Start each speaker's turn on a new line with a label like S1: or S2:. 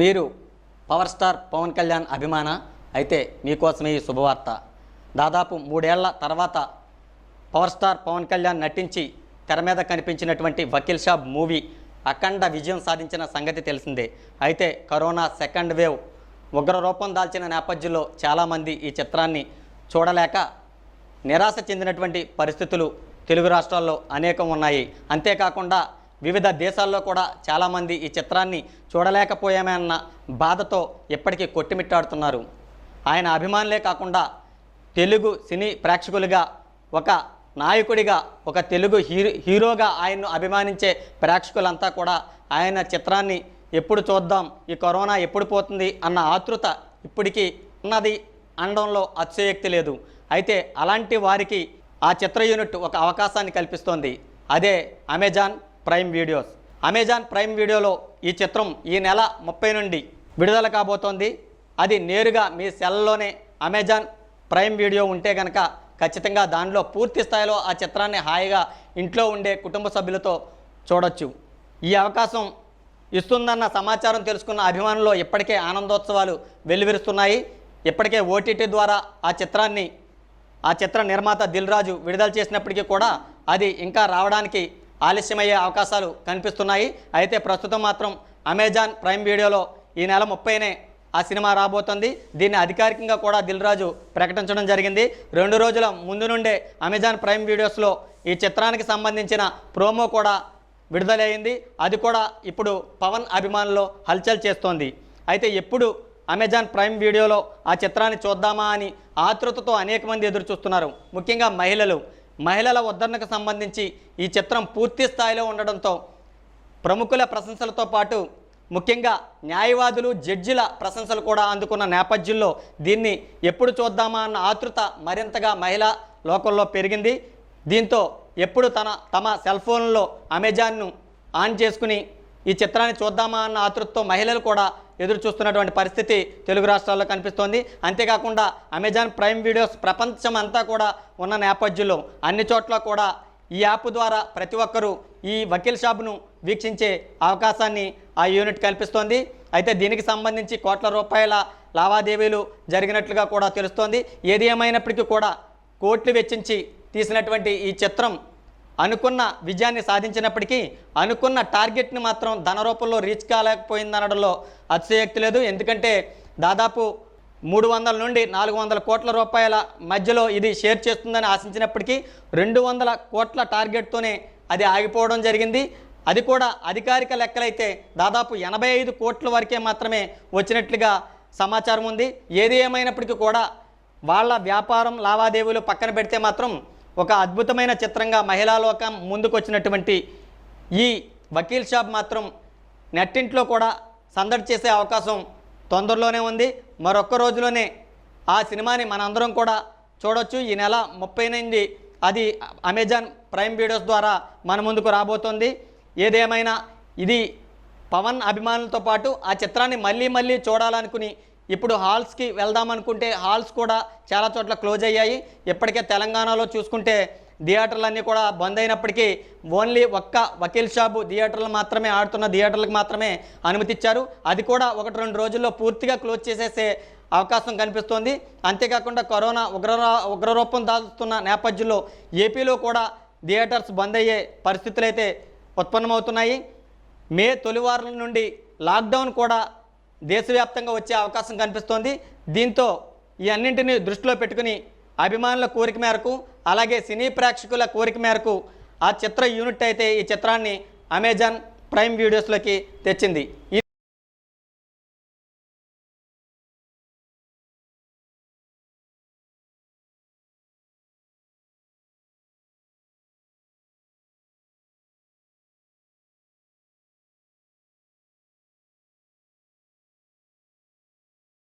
S1: మీరు power star Pawan Kalyan అభిమాన అయితే మీకోసమే ఈ శుభవార్త. దాదాపు మూడేళ్ళ తర్వాత పవర్ స్టార్ పవన్ కళ్యాణ్ నటించి తెర మీద కనిపించినటువంటి వకీల్ షాబ్ మూవీ అఖండ విజయం సాధించిన సంగతి తెలిసిందే. అయితే కరోనా సెకండ్ వేవ్ ఉగ్ర రూపం దాల్చిన నేపథ్యంలో చాలామంది ఈ చిత్రాన్ని చూడలేక నిరాశ చెందినటువంటి పరిస్థితులు తెలుగు రాష్ట్రాల్లో అనేకం ఉన్నాయి. అంతేకాకుండా వివిధ దేశాల్లో కూడా చాలామంది ఈ చిత్రాన్ని చూడలేకపోయామే అన్న బాధతో ఇప్పటికీ కొట్టిమిట్టాడుతున్నారు. ఆయన అభిమానులే కాకుండా తెలుగు సినీ ప్రేక్షకులుగా ఒక నాయకుడిగా ఒక తెలుగు హీరో హీరోగా ఆయన్ను అభిమానించే ప్రేక్షకులంతా కూడా ఆయన చిత్రాన్ని ఎప్పుడు చూద్దాం ఈ కరోనా ఎప్పుడు పోతుంది అన్న ఆతృత ఇప్పటికీ ఉన్నది అనడంలో అతిశయోక్తి లేదు. అయితే అలాంటి వారికి ఆ చిత్ర యూనిట్ ఒక అవకాశాన్ని కల్పిస్తోంది. అదే Amazon prime videos. Amazon prime వీడియోలో ఈ చిత్రం ఈ నెల ముప్పై నుండి విడుదల కాబోతోంది. అది నేరుగా మీ సెల్లోనే అమెజాన్ ప్రైమ్ వీడియో ఉంటే కనుక ఖచ్చితంగా దానిలో పూర్తి స్థాయిలో ఆ చిత్రాన్ని హాయిగా ఇంట్లో ఉండే కుటుంబ సభ్యులతో చూడొచ్చు. ఈ అవకాశం ఇస్తుందన్న సమాచారం తెలుసుకున్న అభిమానుల్లో ఇప్పటికే ఆనందోత్సవాలు వెల్లువిరుస్తున్నాయి ఇప్పటికే ఓటీటీ ద్వారా ఆ చిత్రాన్ని ఆ చిత్ర నిర్మాత దిల్ రాజు విడుదల చేసినప్పటికీ కూడా అది ఇంకా రావడానికి ఆలస్యమయ్యే అవకాశాలు కనిపిస్తున్నాయి. అయితే ప్రస్తుతం మాత్రం అమెజాన్ ప్రైమ్ వీడియోలో ఈ నెల ముప్పైనే ఆ సినిమా రాబోతుంది. దీన్ని అధికారికంగా కూడా దిల్ రాజు ప్రకటించడం జరిగింది. రెండు రోజుల ముందు నుండే అమెజాన్ ప్రైమ్ వీడియోస్లో ఈ చిత్రానికి సంబంధించిన ప్రోమో కూడా విడుదలైంది అది కూడా ఇప్పుడు పవన్ అభిమానులు హల్చల్ చేస్తోంది. అయితే ఎప్పుడు అమెజాన్ ప్రైమ్ వీడియోలో ఆ చిత్రాన్ని చూద్దామా అని ఆతృతతో అనేక మంది ఎదురు చూస్తున్నారు ముఖ్యంగా మహిళలు. మహిళల ఉద్ధరణకు సంబంధించి ఈ చిత్రం పూర్తి స్థాయిలో ఉండడంతో ప్రముఖుల ప్రశంసలతో పాటు ముఖ్యంగా న్యాయవాదులు జడ్జిల ప్రశంసలు కూడా అందుకున్న నేపథ్యంలో దీన్ని ఎప్పుడు చూద్దామా అన్న ఆతృత మరింతగా మహిళా లోకంలో పెరిగింది. దీంతో ఎప్పుడు తన తమ సెల్ ఫోన్లో అమెజాన్ను ఆన్ చేసుకుని ఈ చిత్రాన్ని చూద్దామా అన్న ఆతృతతో మహిళలు కూడా ఎదురు చూస్తున్నటువంటి పరిస్థితి తెలుగు రాష్ట్రాల్లో కనిపిస్తోంది. అంతేకాకుండా అమెజాన్ ప్రైమ్ వీడియోస్ ప్రపంచం అంతా కూడా ఉన్న నేపథ్యంలో అన్ని చోట్ల కూడా ఈ యాప్ ద్వారా ప్రతి ఒక్కరూ ఈ వకీల్ షాప్ను వీక్షించే అవకాశాన్ని ఆ యూనిట్ కల్పిస్తోంది. అయితే దీనికి సంబంధించి కోట్ల రూపాయల లావాదేవీలు జరిగినట్లుగా కూడా తెలుస్తోంది. ఏది ఏమైనప్పటికీ కూడా కోట్లు వెచ్చించి తీసినటువంటి ఈ చిత్రం అనుకున్న విజయాన్ని సాధించినప్పటికీ అనుకున్న టార్గెట్ని మాత్రం ధన రూపంలో రీచ్ కాలేకపోయిందనడంలో అతిశయోక్తి లేదు. ఎందుకంటే దాదాపు మూడు వందల నుండి నాలుగు వందల కోట్ల రూపాయల మధ్యలో ఇది షేర్ చేస్తుందని ఆశించినప్పటికీ రెండు వందల కోట్ల టార్గెట్తోనే అది ఆగిపోవడం జరిగింది. అది కూడా అధికారిక లెక్కలైతే దాదాపు ఎనభై ఐదు కోట్ల వరకే మాత్రమే వచ్చినట్లుగా సమాచారం ఉంది. ఏది ఏమైనప్పటికీ కూడా వాళ్ళ వ్యాపారం లావాదేవీలు పక్కన పెడితే మాత్రం ఒక అద్భుతమైన చిత్రంగా మహిళా లోకం ముందుకొచ్చినటువంటి ఈ వకీల్ షాప్ మాత్రం నెట్టింట్లో కూడా సందడి చేసే అవకాశం తొందరలోనే ఉంది. మరొక్క రోజులోనే ఆ సినిమాని మనందరం కూడా చూడొచ్చు. ఈ నెల ముప్పై నుండి అది అమెజాన్ ప్రైమ్ వీడియోస్ ద్వారా మన ముందుకు రాబోతోంది. ఏదేమైనా ఇది పవన్ అభిమానులతో పాటు ఆ చిత్రాన్ని మళ్ళీ మళ్ళీ చూడాలనుకుని ఇప్పుడు హాల్స్కి వెళ్దామనుకుంటే హాల్స్ కూడా చాలా చోట్ల క్లోజ్ అయ్యాయి. ఇప్పటికే తెలంగాణలో చూసుకుంటే థియేటర్లన్నీ కూడా బంద్ అయినప్పటికీ ఓన్లీ ఒక్క వకీల్ షాపు థియేటర్లు మాత్రమే ఆడుతున్న థియేటర్లకు మాత్రమే అనుమతి ఇచ్చారు అది కూడా ఒకటి రెండు రోజుల్లో పూర్తిగా క్లోజ్ చేసేసే అవకాశం కనిపిస్తోంది. అంతేకాకుండా కరోనా ఉగ్ర ఉగ్రరూపం దాల్చుతున్న నేపథ్యంలో ఏపీలో కూడా థియేటర్స్ బంద్ అయ్యే పరిస్థితులు అయితే ఉత్పన్నమవుతున్నాయి. మే తొలివారుల నుండి లాక్డౌన్ కూడా దేశవ్యాప్తంగా వచ్చే అవకాశం కనిపిస్తోంది. దీంతో ఈ అన్నింటినీ దృష్టిలో పెట్టుకుని అభిమానుల కోరిక మేరకు అలాగే సినీ ప్రేక్షకుల కోరిక మేరకు ఆ చిత్ర యూనిట్ అయితే ఈ చిత్రాన్ని అమెజాన్ ప్రైమ్ వీడియోస్లోకి తెచ్చింది. ఈ